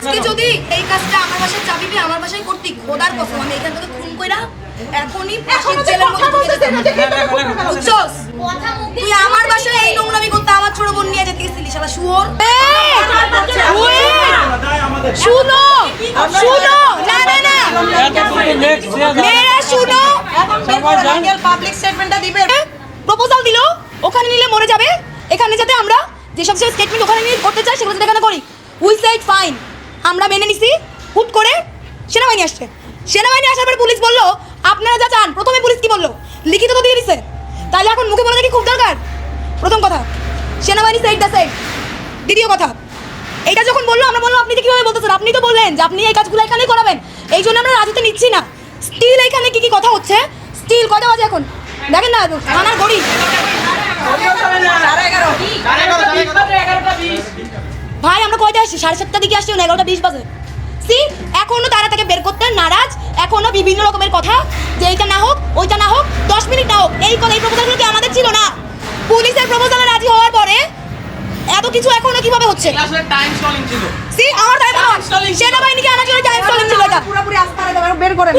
আজকে যদি এই কাজটা আমার বাসায় চাবিবি আমার বাসায় করতি খোদার কসম আমি এখান থেকে খুন কইরা এখনই ফাঁসির জেলের মধ্যে ঢুকে যেতাম। তুই আমার বাসায় এই নোংরামি করতে আমার ছোট বোন নিয়ে যেতে গেছিলি শালা শুয়োর। শুনো শুনো না না না। মেয়েরা শুনো। পাবলিক স্টেটমেন্টটা দিবে প্রপোজাল দিল ওখানে নিলে মরে যাবে। এখানে যাতে আমরা যেসব সব স্টেটমেন্ট ওখানে নিয়ে করতে চাই সেগুলো যাতে এখানে করি। উই সাইড ফাইন আমরা মেনে নিছি, হুট করে সেনাবাহিনী আসছে। সেনাবাহিনী আসার পরে পুলিশ বলল, আপনারা যা চান, প্রথমে পুলিশ কি বলল? লিখিত তো দিয়ে দিছে। তাহলে এখন মুখে বলা কি খুব দরকার। প্রথম কথা, সেনাবাহিনী সাইড দা সাইড দ্বিতীয় কথা, এইটা যখন বলল, আমরা বললাম, আপনি যে কীভাবে বলতেছেন? আপনি তো বললেন যে আপনি এই কাজগুলো এখানেই করাবেন। এই জন্য আমরা রাজিতে নিচ্ছি না। স্টিল এখানে কি কি কথা হচ্ছে? স্টিল কটা বাজে এখন? দেখেন না, থানার গড়ি সাড়ে এগারো ভাই আমরা কয়টা আসছি? সাড়ে সাতটার দিকে আসছি এগারোটা বিশ বাজে। সি এখনও তারা তাকে বের করতে নারাজ এখনও বিভিন্ন রকমের কথা যে এইটা না হোক ওইটা না হোক দশ মিনিট না হোক এই কথা এই প্রপোজালগুলো কি আমাদের ছিল না? পুলিশের প্রপোজালে রাজি হওয়ার পরে এত কিছু এখনও কীভাবে হচ্ছে? আসলে টাইম স্টলিং ছিল। সি আমার তাই সেনাবাহিনীকে আনার জন্য টাইম স্টলিং ছিল এটা। পুরোপুরি দেবে বের করেন